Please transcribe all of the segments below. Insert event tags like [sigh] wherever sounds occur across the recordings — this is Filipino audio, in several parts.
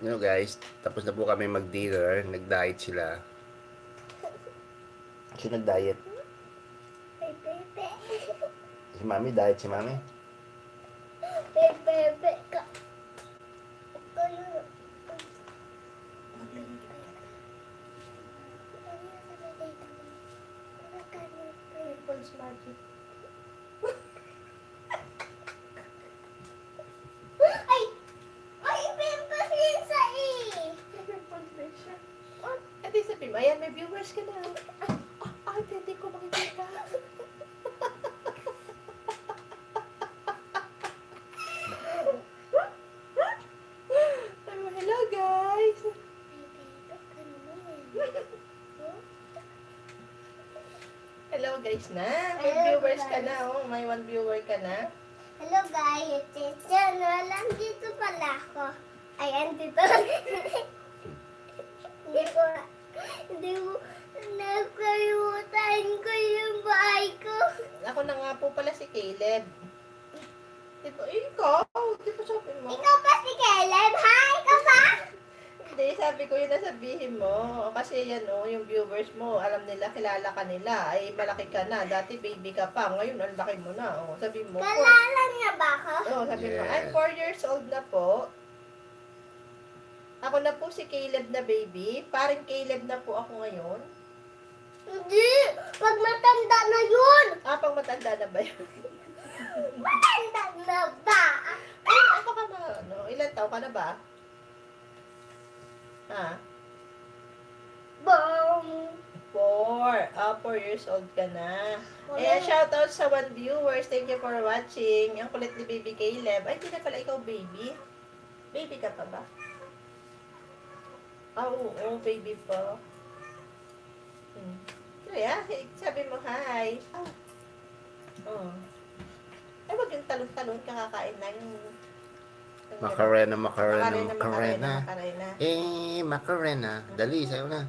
guys, tapos na po kami mag-dinner. Nag-diet sila. Sino nag-diet? Si Mami, diet si Mami. Pepe ka. Kayo. People's Magic. Ay! Ay, pimples yun sa i! People's Magic siya. Eh, di sabi mo, ayan, may viewers ka na. Ah, ah, hindi ko makikita. Hello, guys. Hello, guys na. May Hello, viewers ka na, oh. May one viewer ka na. Hello guys, it's Channel. Andito pala ako. Ay, andito [laughs] hindi ko, hindi mo, nakalimutan ko yung bahay ko. Ako na nga po pala si Caleb. Ito, ikaw. Di ba sabi mo? Ikaw pa si Caleb? Hi, ikaw pa? Hindi, sabi ko yun na sabihin mo. Kasi yan o, yung viewers mo, alam nila, kilala ka nila. Ay, malaki ka na. Dati baby ka pa. Ngayon, ang laki mo na. O, sabi mo. Kalala niya ba ako? Oh, sabi mo, Yeah. I'm 4 years old na po. Ako na po si Caleb na baby. Paring Caleb na po ako ngayon. Hindi, pag matanda na yun. Ah, pang matanda na ba yun? [laughs] Matanda na ba? Ay, ano ka na? Ano? Ilan taon ka na ba? Ha? Bong. Four. Ah, four years old ka na. Eh, shoutout sa one viewers. Thank you for watching. Ang kulit ni Baby Caleb. Ay, hindi na pala ikaw baby. Baby ka pa ba? Ah, oo, oo, baby pa. Hmm. Kaya, sabi mo hi. Ah. Oh. Ay, wag yung talon-talon. Kakakain na yung... yung- Macarena, Macarena, Macarena, Macarena. Eh, Macarena. Dali, sayo na.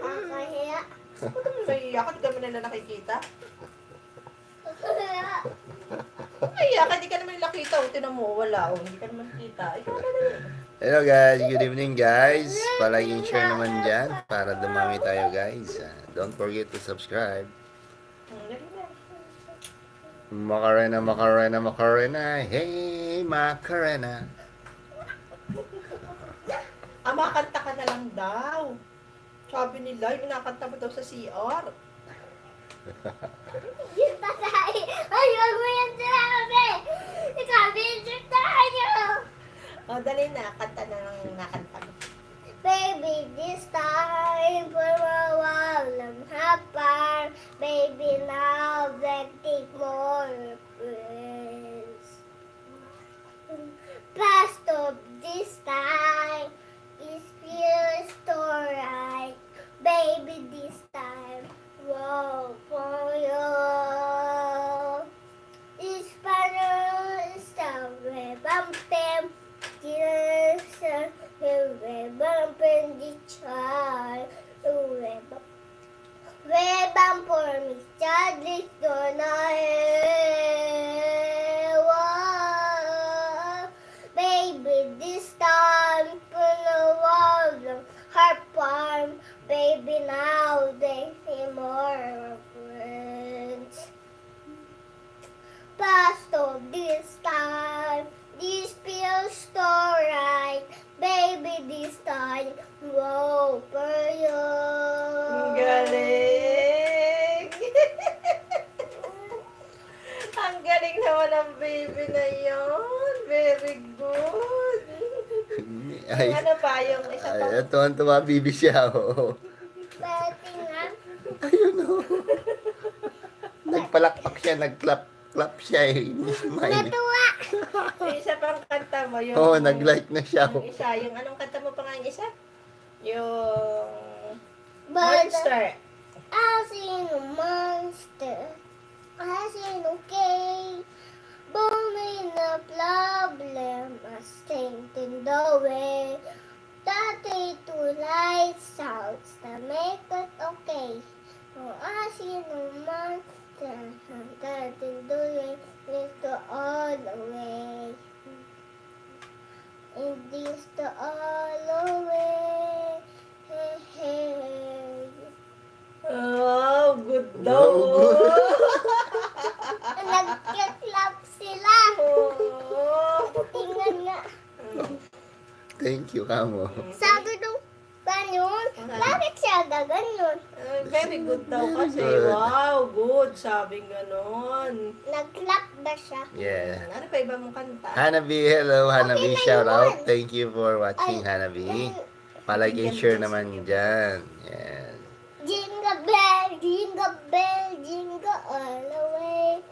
Kakahiya. Ba't naman naiiyak? Hindi ka nila nakikita? Kakahiya. [laughs] Naiiyak ka, hindi ka naman nakita. O, tinan mo, wala. O, hindi ka naman nakita. Ikaw na. Hello guys, good evening guys. And share naman dyan para dumami tayo guys. Ah, don't forget to subscribe. Macarena, Macarena, Macarena. Hey, Macarena. Ah, makakanta ka na lang daw. Sabi nila, yung nakanta mo daw sa CR. Yung tatay. Ay, wag mo yan sinabi. Ikabinsip tayo. O, Oh, dali na. Kanta na lang yung nakanta mo. Baby, this time for a while I'm happy. Baby, now take more. Past of this time is feels alright. Baby, Very good. [laughs] Ay, ano pa, yung isa pa. ay ito ang tuwa, bibi siya. Oh. Pwede nga. Ayun oh. Nagpalakpak siya, nagclap clap siya eh. Smile. Natuwa. Yung isa pang kanta mo, yung... Oo, oh, nag-like na siya. Yung isa, yung anong kanta mo pa nga yung isa? Yung... But Monster. I seen a monster. Daw. good. Nagka-clap sila. Oh. Tingnan nga. Thank you, Kamo. Sabi nung ganun, bakit siya gaganyan? Uh, very good daw kasi. Good. Wow, good. Sabing ganon. Nag-clap ba siya? Yeah. Ano pa iba mong kanta? Hanabi, hello Hanabi, Okay shout out. Thank you for watching Hanabi. Palike and share naman dyan. Yes. Jingle bell, jingle bell, all the way.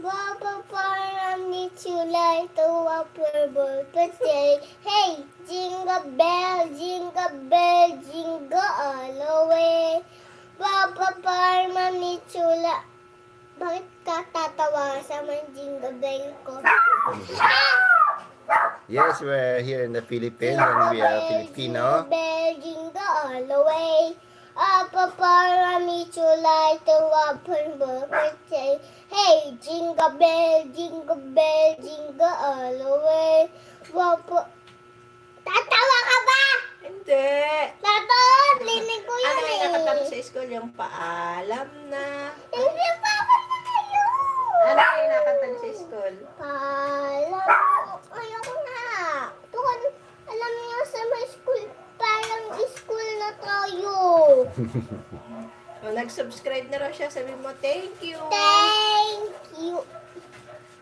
Baba parang need you like to a purple birthday. Hey, jingle bell, jingle bell, jingle all the way. Baba parang need you like... Bakit ka tatawa sa mga jingle bell ko? Yes, we're here in the Philippines and we are Filipino. Jingle bell, jingle all the way. Up a parami to light the weapon birthday. Hey, jingle bell, jingle bell, jingle all the way. Wapo. Tatawa ka ba? Hindi. Tatawa, linig ko Ano yun yung eh. nakatapos sa school? Yung paalam na. Hindi pa ako na kayo. Ano yung nakatapos sa school? Paalam. Ayoko na. Tukon, alam niyo sa my school, parang school na tayo. [laughs] Oh, nag-subscribe na raw siya. Sabi mo, thank you. Thank you.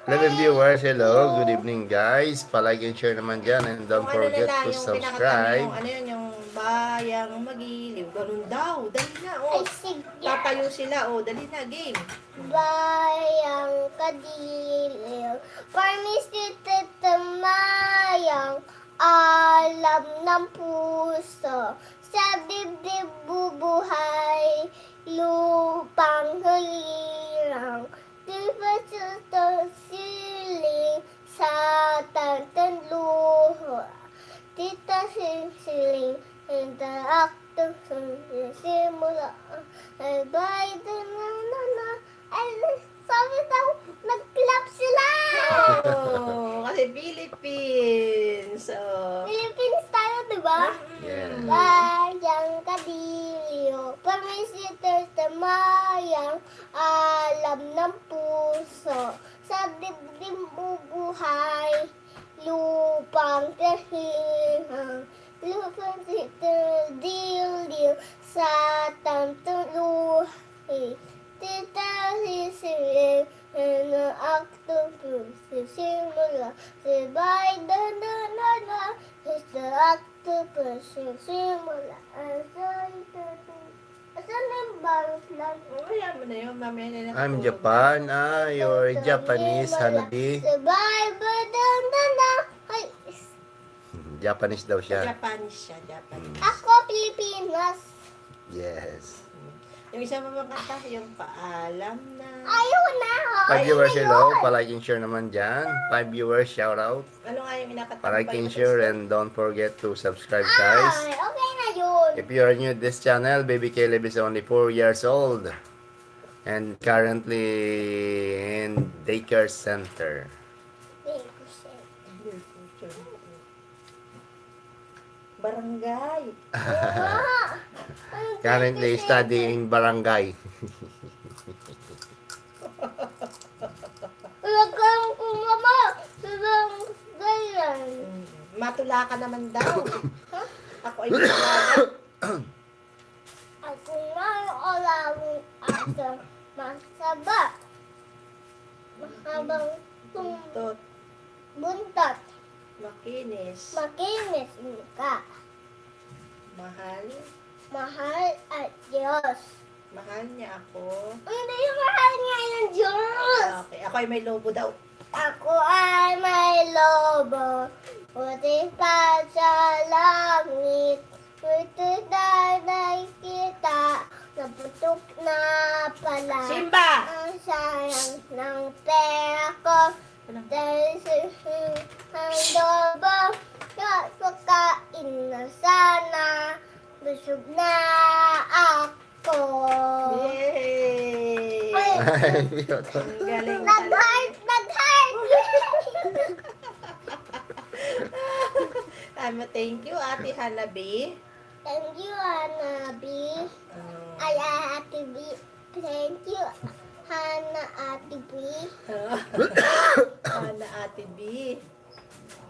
11 viewers, hello. Good evening, guys. Palike and share naman dyan and don't Kung ano forget nila, to yung subscribe. yung ano yun, yung bayang magiliw. Ganun daw. Dali na, Ay, oh. sige. Tatayo sila, oh. Dali na, game. Bayang kadiliw. Parmis titamayang alam ng puso. Sa dibdib bubuhay, lupang hulirang. Di ba sa siling sa tantan luho? Tita sisiling, hindi akto simula. Ay, bay, na na na. Ay, sabi daw, nag-clap sila! Oh, kasi Philippines. Oh. Philippines tayo, di ba? Yeah. Bayang kadilyo, permisiters tamayang alam ng puso. Sa dibdim bubuhay, lupang kahinang, lupang siterdilyo sa tantuluhi. Tita sisiling, na akto sisimula, si Biden na na na, sa akto sisimula, sa I'm natutulog. Japan. Ah, you're Japanese, Hanabi. Japanese daw siya. Japanese siya, Japanese. ako Pilipinas. Yes. Yung isa pa bang kanta, yung paalam na. Ayaw na? Five viewers, hello. Palike and share naman dyan. Five viewers, shout out. Ano nga yung inakatambay? Palike and share and don't forget to subscribe, guys. Ay, okay na yun. If you are new to this channel, Baby Caleb is only 4 years old and currently in daycare center. Thank you, sir. Barangay. [laughs] Currently studying barangay. Huwag kang kumama. Sabang ganyan. Mm. Matula ka naman daw. Ako ay. Diyos. Mahal niya ako. Hindi yung mahal niya ng Diyos. Okay, ako ay may lobo daw. Ako ay may lobo. Puti pa sa langit. Puti na nakikita. Naputok na pala. Simba! Ang sayang ng pera ko. Dahil sa ang lobo. Kapakain na sana. Busog na ako. Yay! [laughs] Ay, Ang galing Nag-heart! Nag-heart! Mo, thank you, Ate Hanabi. Thank you, Hana B. Uh, Ay, Ate B. Thank you, Hana Ate B. [coughs] Hana Ate B.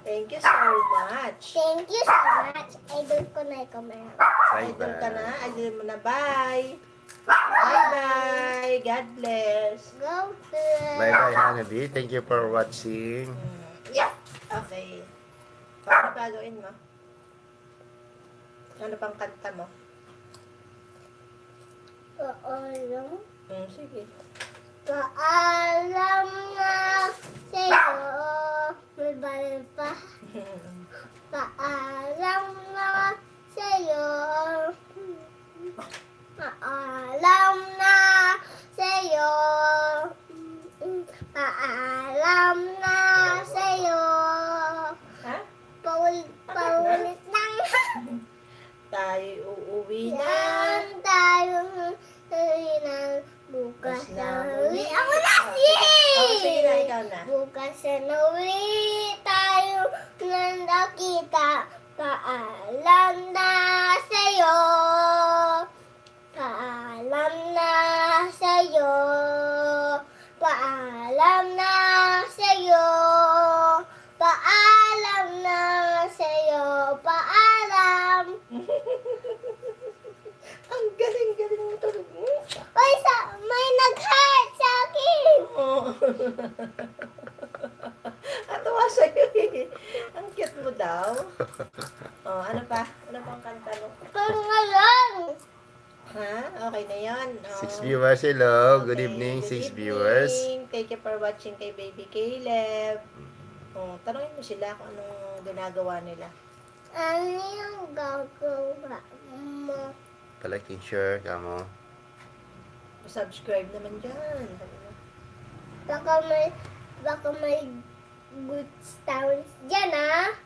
Thank you so much. Thank you so much. Idol ko na ikaw meron. Idol ka na. Idol mo na. Bye. Bye-bye. God bless. Go to Bye bye, Hanabi. Thank you for watching. Yeah. Okay. Ano pa gawin mo? Ano pang kanta mo? Paalam. Mm, sige. Paalam na sa'yo. May balil pa. [laughs] Paalam na sa'yo. Paalam na sa'yo. Paalam na sa'yo. ha? Paulit, paulit lang. Tayo uuwi na. Yan tayo ng bukas Bukas na na uli. uli. Ako na Oh, sige na, si! ikaw na. Bukas na uli tayo nang nakita. Paalam na sa'yo. Paalam na sa'yo. Paalam na sa'yo. Paalam na sa'yo. Paalam. Ang galing-galing mo tulog mo. Uy, sa, may nag-heart sa akin. [laughs] Atawa sa'yo eh. Ang cute mo daw. Oh, ano pa? Ano pang kanta mo? Pero ngayon, Ha? Okay na yan. Oh. Six viewers, hello. Good Okay, evening, good six evening. viewers. Thank you for watching kay Baby Caleb. Oh, tanongin mo sila kung anong ginagawa nila. ano yung gagawa mo? Palaking share, kamo. Subscribe naman dyan. Baka may, baka may good sounds dyan, ha?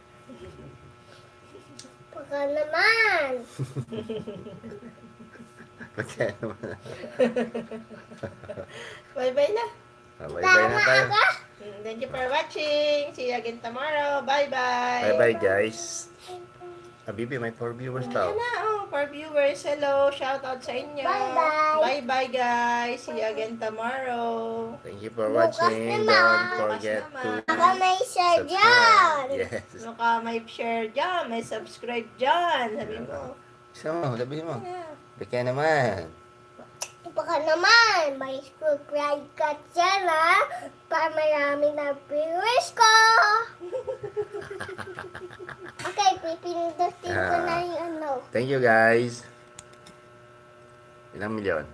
Baka naman. [laughs] Magkaya [laughs] naman. Bye-bye na. Ah, Bye-bye na Tama tayo. ka? Mm, Thank you for watching. See you again tomorrow. Bye-bye. Bye-bye, guys. Ah, Bibi, may four viewers daw. Yan na, oh, for viewers, hello. Shout out sa inyo. Bye-bye. Bye-bye, guys. See you again tomorrow. Thank you for Bukas watching. naman. Don't forget Bukas to naman. Baka may share dyan. subscribe. Yes. Baka may share dyan, may subscribe dyan. Sabi mo. Isa mo, sabihin mo. Yeah. Bigyan naman. Baka naman, may subscribe ka dyan, ha? Para marami na viewers ko. [laughs] okay, pipindutin ko Ah. na yung ano. Thank you, guys. Ilang milyon?